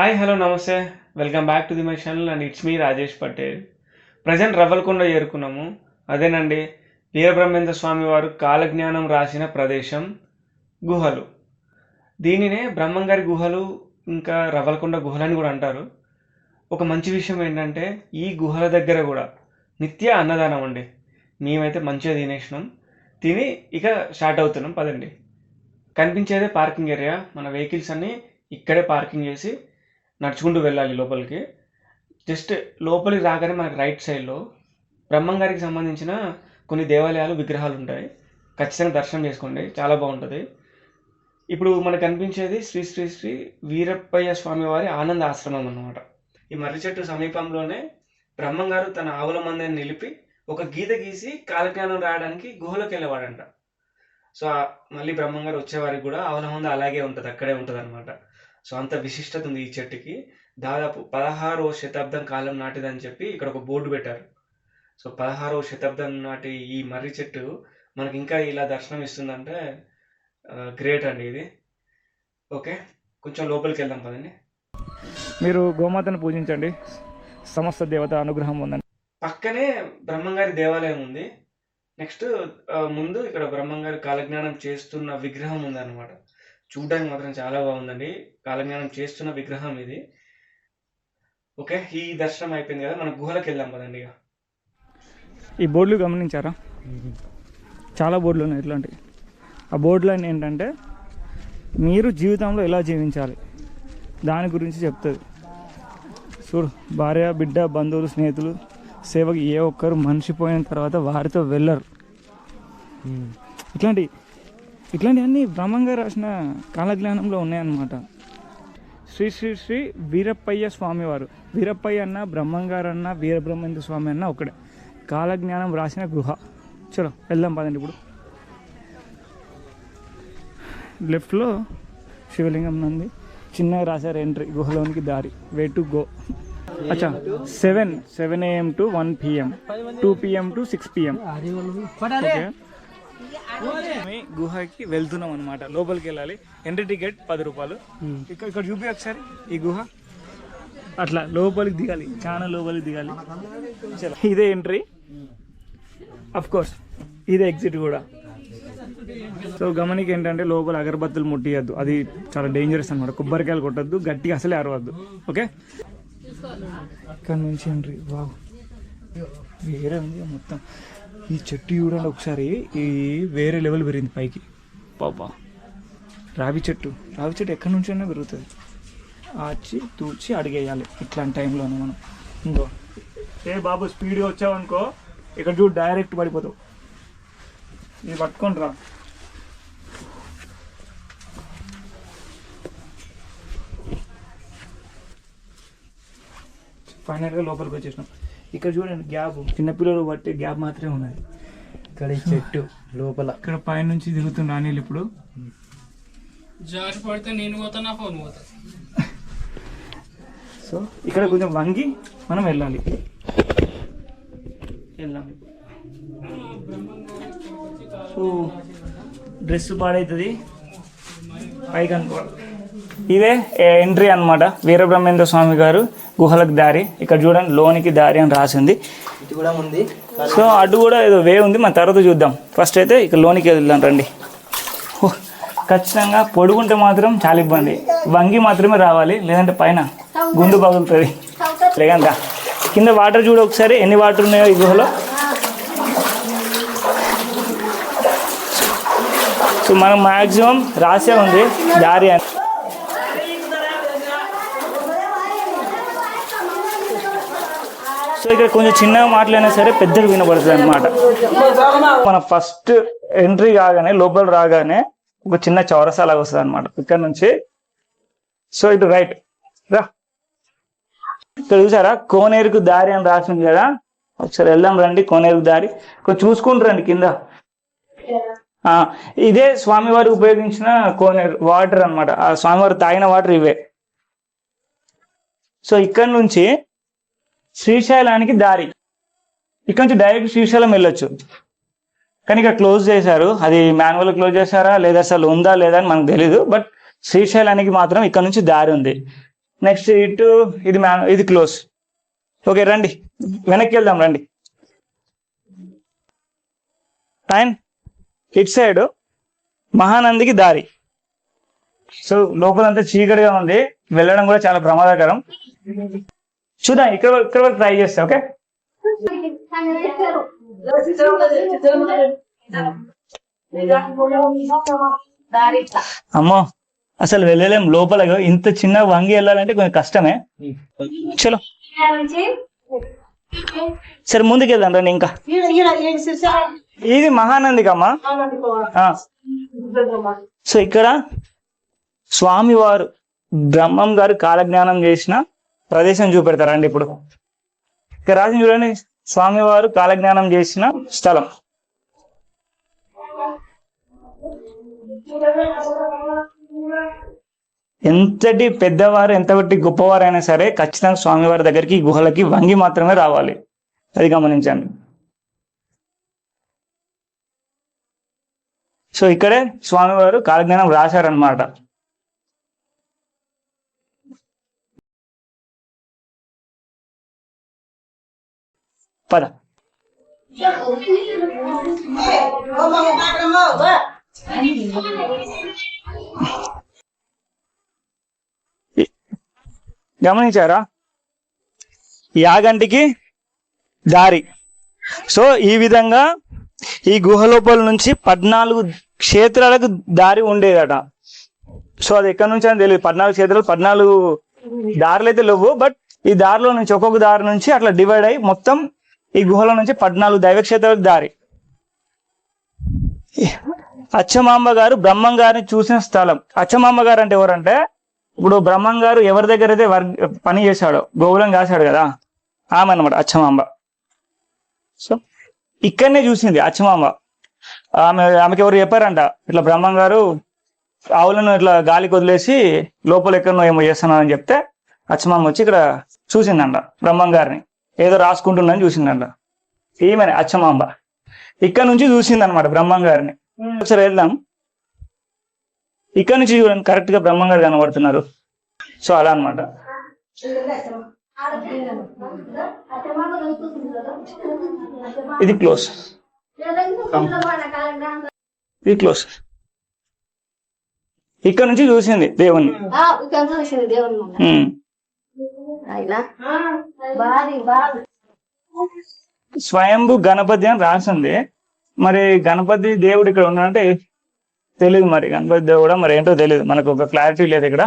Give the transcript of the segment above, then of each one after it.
Hi hello namaste. Welcome back to the my channel and it's me Rajesh Patel present Ravvalakonda చేరుకున్నాము. అదేనండి వీరబ్రహ్మేంద్ర స్వామి వారు కాలజ్ఞానం రాసిన ప్రదేశం గుహలు. దీనినే బ్రహ్మంగారి గుహలు ఇంకా రవ్వలకొండ గుహలు అని కూడా అంటారు. ఒక మంచి విషయం ఏంటంటే ఈ గుహల దగ్గర కూడా నిత్య అన్నదానం అండి. మేమైతే మంచిగా తినేసినాం. తిని ఇక స్టార్ట్ అవుతున్నాం పదండి. కనిపించేదే పార్కింగ్ ఏరియా మన వెహికల్స్ అన్నీ ఇక్కడే పార్కింగ్ చేసి నడుచుకుంటూ వెళ్ళాలి లోపలికి. జస్ట్ లోపలికి రాగానే మనకి రైట్ సైడ్లో బ్రహ్మంగారికి సంబంధించిన కొన్ని దేవాలయాలు విగ్రహాలు ఉంటాయి. ఖచ్చితంగా దర్శనం చేసుకోండి. చాలా బాగుంటుంది. ఇప్పుడు మనకు కనిపించేది శ్రీ శ్రీ శ్రీ వీరప్పయ్య స్వామి వారి ఆనంద ఆశ్రమం అన్నమాట. ఈ మర్రి చెట్టు సమీపంలోనే బ్రహ్మంగారు తన ఆవుల మందని నిలిపి ఒక గీత గీసి కాలజ్ఞానం రాయడానికి గుహలోకి వెళ్ళేవాడంట. సో మళ్ళీ బ్రహ్మంగారు వచ్చేవారికి కూడా ఆవుల మంద అలాగే ఉంటుంది అక్కడే ఉంటుంది అనమాట సో అంత విశిష్టత ఉంది ఈ చెట్టుకి. దాదాపు పదహారవ శతాబ్దం కాలం నాటిదని చెప్పి ఇక్కడ ఒక బోర్డు పెట్టారు. సో పదహారవ శతాబ్దం నాటి ఈ మర్రి చెట్టు మనకి ఇంకా ఇలా దర్శనం ఇస్తుందంటే గ్రేట్ అండి ఇది. ఓకే కొంచెం లోపలికి వెళ్దాం పదండి. మీరు గోమాతను పూజించండి. సమస్త దేవత అనుగ్రహం ఉందండి. పక్కనే బ్రహ్మంగారి దేవాలయం ఉంది. నెక్స్ట్ ముందు ఇక్కడ బ్రహ్మంగారి కాలజ్ఞానం చేస్తున్న విగ్రహం ఉందన్నమాట. చూడడానికి మాత్రం చాలా బాగుందండి. కాలజ్ఞానం చేస్తున్న విగ్రహం ఇది. ఓకే ఈ దర్శనం అయిపోయింది కదా మన గుహలకు వెళ్దాం పదండి ఇక. ఈ బోర్డులు గమనించారా? చాలా బోర్డులు ఉన్నాయి ఇట్లాంటివి ఆ బోర్డులో ఏంటంటే మీరు జీవితంలో ఎలా జీవించాలి? దాని గురించి చెప్తుంది. చూడు భార్య బిడ్డ బంధువులు స్నేహితులు సేవకి ఏ ఒక్కరు మనిషి పోయిన తర్వాత వారితో వెళ్ళరు. ఇట్లాంటి ఇట్లాంటివన్నీ బ్రహ్మంగా రాసిన కాలజ్ఞానంలో ఉన్నాయన్నమాట. శ్రీ శ్రీ శ్రీ వీరప్పయ్య స్వామి వారు వీరప్పయ్య అన్న బ్రహ్మంగారు అన్న వీరబ్రహ్మేంద్ర స్వామి అన్న ఒకడే. కాలజ్ఞానం రాసిన గుహ. చలో వెళ్దాం పదండి ఇప్పుడు. లెఫ్ట్లో శివలింగం నంది. చిన్నగా రాశారు ఎంట్రీ గుహలోనికి దారి. Way to go. అచ్చా seven seven AM to one PM. Two PM to six PM. Okay. గుహకి వెళ్తున్నాం అనమాట లోపలికి వెళ్ళాలి. ఎంట్రీ టికెట్ పది రూపాయలు. ఇక్కడ ఇక్కడ చూపి ఒకసారి ఈ గుహ. అట్లా లోపలికి దిగాలి. చాలా లోపలికి దిగాలి. చలో. ఇదే ఎంట్రీ అఫ్ కోర్స్ ఇదే ఎగ్జిట్ కూడా. సో గమనికి ఏంటంటే లోపల అగరబత్తులు ముట్టియద్దు. అది చాలా డేంజరస్ అనమాట కొబ్బరికాయలు కొట్టద్దు గట్టిగా అసలే అరవద్దు ఓకే ఇక్కడ నుంచి ఎంట్రీ వావ్ వేరే ఉంది మొత్తం. ఈ చెట్టు చూడండి ఒకసారి. ఈ వేరే లెవెల్ పెరిగింది పైకి. పాపా రావి చెట్టు. రావి చెట్టు ఎక్కడి నుంచి అయినా పెరుగుతుంది. ఆచి తూచి అడిగేయాలి ఇట్లాంటి టైంలోనే మనం. ఇంకో. ఏ బాబు స్పీడ్గా వచ్చావనుకో ఇక్కడ చూడు డైరెక్ట్ పడిపోతావు. ఇది పట్టుకొని రా. ఫైనల్గా లోపలికి వచ్చేసినాం. ఇక్కడ చూడండి గ్యాప్. చిన్నపిల్లలు పట్టే గ్యాప్ మాత్రమే ఉన్నది. ఇక్కడ ఈ చెట్టు లోపల. ఇక్కడ పైనుంచి దిగుతున్న అనిల్ ఇప్పుడు. జాష్ పడితే నేను పోతా నా ఫోన్ పోతా. సో ఇక్కడ కొంచెం వంగి మనం వెళ్ళాలి. వెళ్దాం సో డ్రెస్ పాడవుతుంది పైకి అనుకోవాలి. ఇదే ఎంట్రీ అన్నమాట. వీరబ్రహ్మేంద్ర స్వామి గారు గుహలకు దారి. ఇక్కడ చూడండి లోనికి దారి అని రాసింది. కూడా ఉంది. సో అటు కూడా ఏదో వే ఉంది మన తర్వాత చూద్దాం. ఫస్ట్ అయితే ఇక్కడ లోనికి వెళ్దాం రండి. ఖచ్చితంగా పొడుగుంటే మాత్రం చాలా ఇబ్బంది. వంగి మాత్రమే రావాలి లేదంటే పైన గుండు పగులుతుంది లేదంట కింద వాటర్ చూడు ఒకసారి ఎన్ని వాటర్ ఉన్నాయో ఈ గుహలో? సో మనం మ్యాక్సిమం రాసే ఉంది దారి అని. ఇక్కడ కొంచెం చిన్నగా మాట్లాడినా సరే పెద్దగా వినపడుతుంది అనమాట మన ఫస్ట్ ఎంట్రీ కాగానే లోపల రాగానే ఒక చిన్న చౌరసా లాగా వస్తుంది అనమాట ఇక్కడ నుంచి. సో ఇటు రైట్ రా. ఇక్కడ చూసారా? కోనేరుకు దారి అని రాసింది కదా? ఒకసారి వెళ్దాం రండి కోనేరుకు దారి. కొంచెం చూసుకుని రండి కింద. ఇదే స్వామివారు ఉపయోగించిన కోనేరు వాటర్ అన్నమాట. ఆ స్వామివారు తాగిన వాటర్ ఇవే. సో ఇక్కడ నుంచి శ్రీశైలానికి దారి. ఇక్కడ నుంచి డైరెక్ట్ శ్రీశైలం వెళ్ళొచ్చు. కానీ ఇక్కడ క్లోజ్ చేశారు. అది మాన్యువల్ క్లోజ్ చేశారా? లేదా అసలు ఉందా లేదా అని మనకు తెలియదు బట్ శ్రీశైలానికి మాత్రం ఇక్కడ నుంచి దారి ఉంది. నెక్స్ట్ ఇటు ఇది మ్యాన్ ఇది క్లోజ్ ఓకే రండి. వెనక్కి వెళ్దాం రండి. అండ్ ఇట్ సైడ్ మహానందికి దారి. సో లోపలంతా చీకటిగా ఉంది. వెళ్ళడం కూడా చాలా ప్రమాదకరం. చూద్దాం ఇక్కడ ఇక్కడ వరకు ట్రై చేస్తా ఓకే అమ్మో అసలు వెళ్ళలేం లోపల ఇంత చిన్న వంగి వెళ్ళాలంటే కొంచెం కష్టమే. చలో. సరే ముందుకు వెళ్దాం రండి ఇంకా. ఇది మహానందికమ్మా. సో ఇక్కడ స్వామివారు బ్రహ్మం గారు కాలజ్ఞానం చేసిన ప్రదేశం చూపెడతారండి ఇప్పుడు? ఇక్కడ రాసిన చూడండి స్వామివారు కాలజ్ఞానం చేసిన స్థలం. ఎంతటి పెద్దవారు ఎంతటి గొప్పవారైనా సరే ఖచ్చితంగా స్వామివారి దగ్గరికి గుహలకి వంగి మాత్రమే రావాలి. అది గమనించండి. సో ఇక్కడే స్వామివారు కాలజ్ఞానం రాశారనమాట పద. గమనించారా? యాగంటికి దారి. సో ఈ విధంగా ఈ గుహ లోపల నుంచి పద్నాలుగు క్షేత్రాలకు దారి ఉండేదట. సో అది ఎక్కడి నుంచి అని తెలియదు పద్నాలుగు క్షేత్రాలు పద్నాలుగు దారులు అయితే లేవు బట్ ఈ దారిలో నుంచి ఒక్కొక్క దారి నుంచి అట్లా డివైడ్ అయ్యి మొత్తం ఈ గుహల నుంచి పద్నాలుగు దైవక్షేత్రాలకు దారి. అచ్చమాంబ గారు బ్రహ్మం గారిని చూసిన స్థలం. అచ్చమాంబ గారు అంటే ఎవరంటే ఇప్పుడు బ్రహ్మం గారు ఎవరి దగ్గర అయితే వర్ పని చేశాడో గోవులం కాశాడు కదా ఆమె అనమాట అచ్చమాంబ సో ఇక్కడనే చూసింది అచ్చమాంబ ఆమె ఆమెకి ఎవరు చెప్పారంట ఇట్లా బ్రహ్మం గారు ఆవులను ఇట్లా గాలికి వదిలేసి లోపల ఎక్కడనో ఏమో చేస్తున్నానని చెప్తే అచ్చమాంబ వచ్చి ఇక్కడ చూసిందంట బ్రహ్మం గారిని ఏదో రాసుకుంటుందని చూసిందంట. ఈమెనే అచ్చమాంబ. ఇక్కడ నుంచి చూసింది అనమాట బ్రహ్మం గారిని ఒకసారి వెళ్దాం. ఇక్కడ నుంచి చూడండి కరెక్ట్గా బ్రహ్మం గారు కనబడుతున్నారు. సో అలా అన్నమాట. ఇది క్లోజ్. ఇది క్లోజ్. ఇక్కడ నుంచి చూసింది దేవుణ్ణి. స్వయంభు గణపతి అని రాసింది. మరి గణపతి దేవుడు ఇక్కడ ఉన్నాడంటే తెలియదు మరి. గణపతి దేవుడు కూడా మరి ఏంటో తెలియదు మనకు ఒక క్లారిటీ లేదు ఇక్కడ.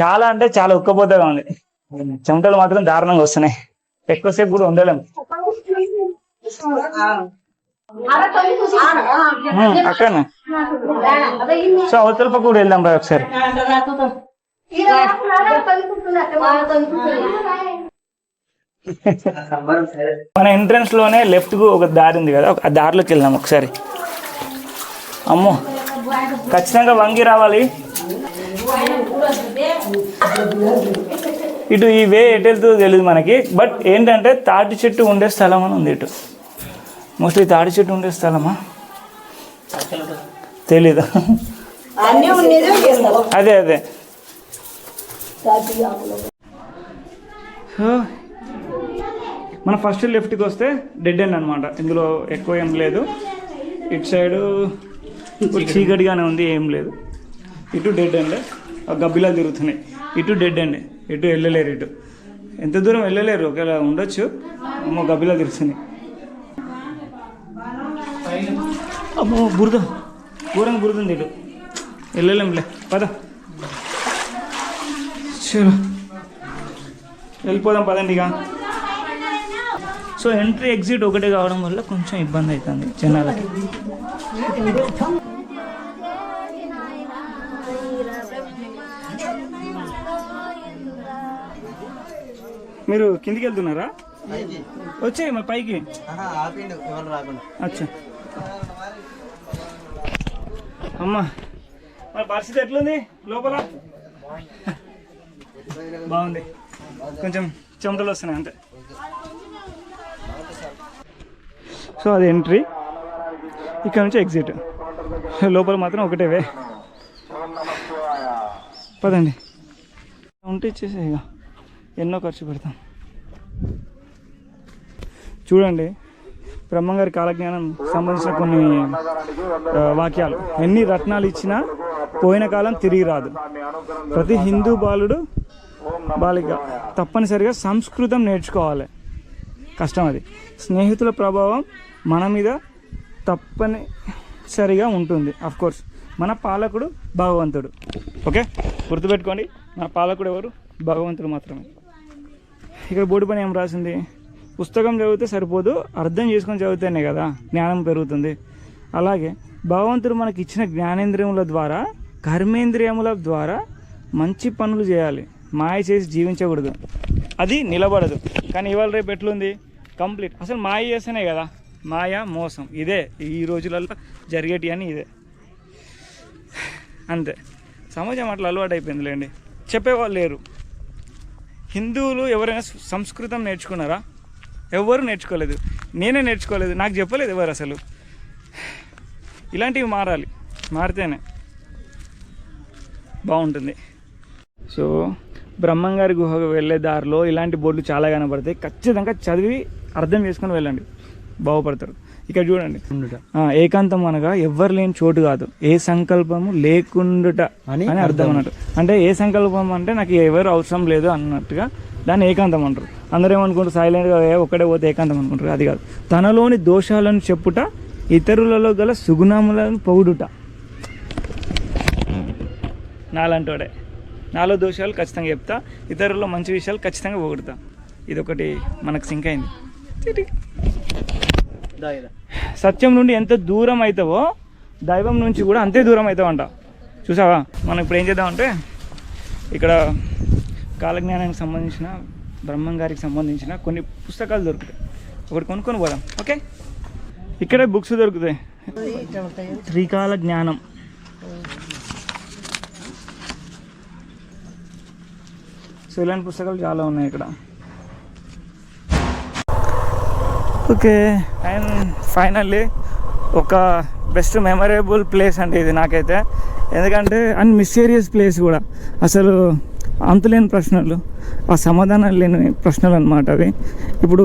చాలా అంటే చాలా ఉక్కపోతగా ఉంది. చెమటలు మాత్రం దారుణంగా వస్తున్నాయి. ఎక్కువసేపు కూడా ఉండలేము ఉమ్, అక్కడనే. సో అవతల పక్క కూడా వెళ్దాం రా ఒకసారి. మన ఎంట్రన్స్లోనే లెఫ్ట్కు ఒక దారి ఉంది కదా ఆ దారిలోకి వెళ్దాం ఒకసారి. అమ్మో ఖచ్చితంగా వంగి రావాలి. ఇటు ఈ వే ఎటు వెళ్తుందో తెలియదు మనకి బట్ ఏంటంటే తాటి చెట్టు ఉండే స్థలం అని ఉంది ఇటు. మోస్ట్లీ తాటి చెట్టు ఉండే స్థలమా? తెలీదు? అదే అదే. మన ఫస్ట్ లెఫ్ట్కి వస్తే డెడ్ ఎండ్ అనమాట ఇందులో ఎక్కువ ఏం లేదు. ఇటు సైడు చీకటిగానే ఉంది ఏం లేదు. ఇటు డెడ్ ఎండ్ గబ్బిలా తిరుగుతున్నాయి. ఇటు డెడ్ ఎండ్ ఇటు వెళ్ళలేరు ఇటు. ఎంత దూరం వెళ్ళలేరు ఒకవేళ ఉండొచ్చు. అమ్మో గబ్బిలా తిరుగుతున్నాయి. అమ్మో బురద. ఘోరంగా బురద ఉంది ఇటు. వెళ్ళలేంలే పద. చలో వెళ్ళిపోదాం పదండి ఇక. సో ఎంట్రీ ఎగ్జిట్ ఒకటే కావడం వల్ల కొంచెం ఇబ్బంది అవుతుంది జనాలకి. మీరు కిందికి వెళ్తున్నారా? వచ్చే మరి పైకి. అచ్చా. అమ్మా మరి పరిస్థితి ఎట్లుంది? లోపల? బాగుంది. కొంచెం చెమటలు వస్తున్నాయి అంతే. సో అది ఎంట్రీ ఇక్కడ నుంచి ఎగ్జిట్ లోపల మాత్రం ఒకటే వే. పదండి. ఉంటే ఇచ్చేసే ఇక. ఎన్నో ఖర్చు పెడతాం. చూడండి బ్రహ్మంగారి కాలజ్ఞానం సంబంధించిన కొన్ని వాక్యాలు. ఎన్ని రత్నాలు ఇచ్చినా పోయిన కాలం తిరిగి రాదు. ప్రతి హిందూ బాలుడు బాలిక తప్పనిసరిగా సంస్కృతం నేర్చుకోవాలి. కష్టం అది. స్నేహితుల ప్రభావం మన మీద తప్పనిసరిగా ఉంటుంది అఫ్ కోర్స్ మన పాలకుడు భగవంతుడు. ఓకే? గుర్తుపెట్టుకోండి మన పాలకుడు ఎవరు? భగవంతుడు మాత్రమే. ఇక్కడ బోర్డు పైన ఏం రాసింది? పుస్తకం చదివితే సరిపోదు అర్థం చేసుకొని చదివితేనే కదా జ్ఞానం పెరుగుతుంది. అలాగే భగవంతుడు మనకి ఇచ్చిన జ్ఞానేంద్రియముల ద్వారా కర్మేంద్రియముల ద్వారా మంచి పనులు చేయాలి. మాయ చేసి జీవించకూడదు. అది నిలబడదు. కానీ ఇవాళ రేపు ఎట్లుంది? కంప్లీట్. అసలు మాయ చేస్తేనే కదా. మాయ మోసం. ఇదే. ఈ రోజులలో జరిగేటి అని ఇదే. అంతే. సమాజం అట్లా అలవాటు అయిపోయిందిలేండి చెప్పేవాళ్ళు లేరు. హిందువులు ఎవరైనా సంస్కృతం నేర్చుకున్నారా? ఎవరు నేర్చుకోలేదు. నేనే నేర్చుకోలేదు. నాకు చెప్పలేదు ఎవరు అసలు. ఇలాంటివి మారాలి. మారితేనే బాగుంటుంది. సో బ్రహ్మంగారి గుహకు వెళ్ళే దారిలో ఇలాంటి బోర్డులు చాలా కనబడతాయి. ఖచ్చితంగా చదివి అర్థం చేసుకొని వెళ్ళండి. బాగుపడతారు. ఇక్కడ చూడండి. ఏకాంతం అనగా ఎవ్వరు లేని చోటు కాదు. ఏ సంకల్పము లేకుండుట అని అని అర్థం అన్నట్టు. అంటే ఏ సంకల్పం అంటే నాకు ఎవరు అవసరం లేదు అన్నట్టుగా దాన్ని ఏకాంతం అంటారు. అందరూ ఏమనుకుంటారు? సైలెంట్గా ఒక్కడే పోతే ఏకాంతం అనుకుంటారు. అది కాదు. తనలోని దోషాలను చెప్పుట ఇతరులలో గల సుగుణములను పొగుడుట. నాలంటోడే. నాలో దోషాలు ఖచ్చితంగా చెప్తా. ఇతరుల్లో మంచి విషయాలు ఖచ్చితంగా పొగుడుతా. ఇది ఒకటి మనకు సింక్ అయింది. సత్యం నుండి ఎంత దూరం అవుతావో దైవం నుంచి కూడా అంతే దూరం అవుతావంట చూసావా? మనం ఇప్పుడు ఏం చేద్దామంటే ఇక్కడ కాలజ్ఞానానికి సంబంధించిన బ్రహ్మం గారికి సంబంధించిన కొన్ని పుస్తకాలు దొరుకుతాయి. ఒకటి కొనుక్కొని పోదాం. ఓకే? ఇక్కడే బుక్స్ దొరుకుతాయి. త్రికాల జ్ఞానం. సో ఇలాంటి పుస్తకాలు చాలా ఉన్నాయి ఇక్కడ. ఓకే అండ్ ఫైనల్లీ ఒక బెస్ట్ మెమరబుల్ ప్లేస్ అంటే ఇది నాకైతే. ఎందుకంటే అండ్ మిస్టీరియస్ ప్లేస్ కూడా. అసలు అంతులేని ప్రశ్నలు ఆ సమాధానాలు లేని ప్రశ్నలు అనమాట అవి. ఇప్పుడు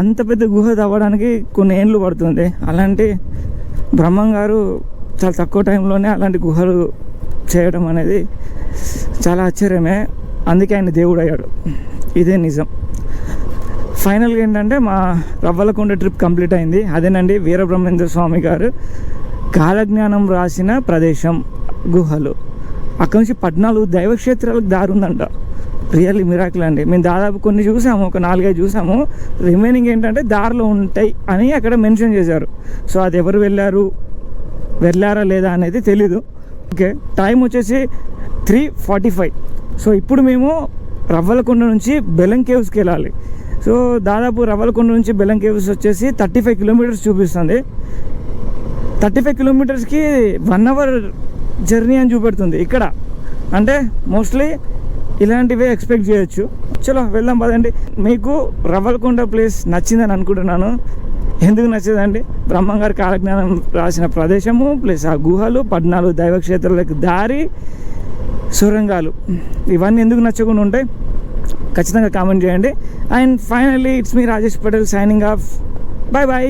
అంత పెద్ద గుహ తవ్వడానికి కొన్ని ఏళ్ళు పడుతుంది. అలాంటి బ్రహ్మం గారు చాలా తక్కువ టైంలోనే అలాంటి గుహలు చేయడం అనేది చాలా ఆశ్చర్యమే. అందుకే ఆయన దేవుడు అయ్యాడు ఇదే నిజం. ఫైనల్గా ఏంటంటే మా రవ్వలకొండ ట్రిప్ కంప్లీట్ అయింది. అదేనండి వీరబ్రహ్మేంద్ర స్వామి గారు కాలజ్ఞానం రాసిన ప్రదేశం గుహలు. అక్కడి నుంచి పద్నాలుగు దైవక్షేత్రాలకు దారి ఉందంట. రియల్లీ మిరాకిల్ అండి. మేము దాదాపు కొన్ని చూసాము ఒక నాలుగైదు చూసాము. రిమైనింగ్ ఏంటంటే దారిలో ఉంటాయి అని అక్కడ మెన్షన్ చేశారు. సో అది ఎవరు వెళ్ళారు వెళ్ళారా లేదా అనేది తెలీదు. ఓకే టైం వచ్చేసి త్రీ ఫార్టీ ఫైవ్ సో ఇప్పుడు మేము రవ్వలకొండ నుంచి బెలం కేవ్స్కి వెళ్ళాలి. సో దాదాపు రవ్వలకొండ నుంచి బెలం కేవ్స్ వచ్చేసి థర్టీ ఫైవ్ కిలోమీటర్స్ చూపిస్తుంది. థర్టీ ఫైవ్ కిలోమీటర్స్కి వన్ అవర్ జర్నీ అని చూపెడుతుంది ఇక్కడ. అంటే మోస్ట్లీ ఇలాంటివే ఎక్స్పెక్ట్ చేయొచ్చు. చలో వెళ్దాం పదండి. మీకు రవ్వలకొండ ప్లేస్ నచ్చిందని అనుకుంటున్నాను. ఎందుకు నచ్చదండి? బ్రహ్మంగారి కాలజ్ఞానం రాసిన ప్రదేశము ప్లస్ ఆ గుహలు పద్నాలుగు దైవక్షేత్రాలకు దారి సొరంగాలు. ఇవన్నీ ఎందుకు నచ్చకుండా ఉంటాయి ఖచ్చితంగా కామెంట్ చేయండి. And finally it's me Rajesh Patel signing off bye bye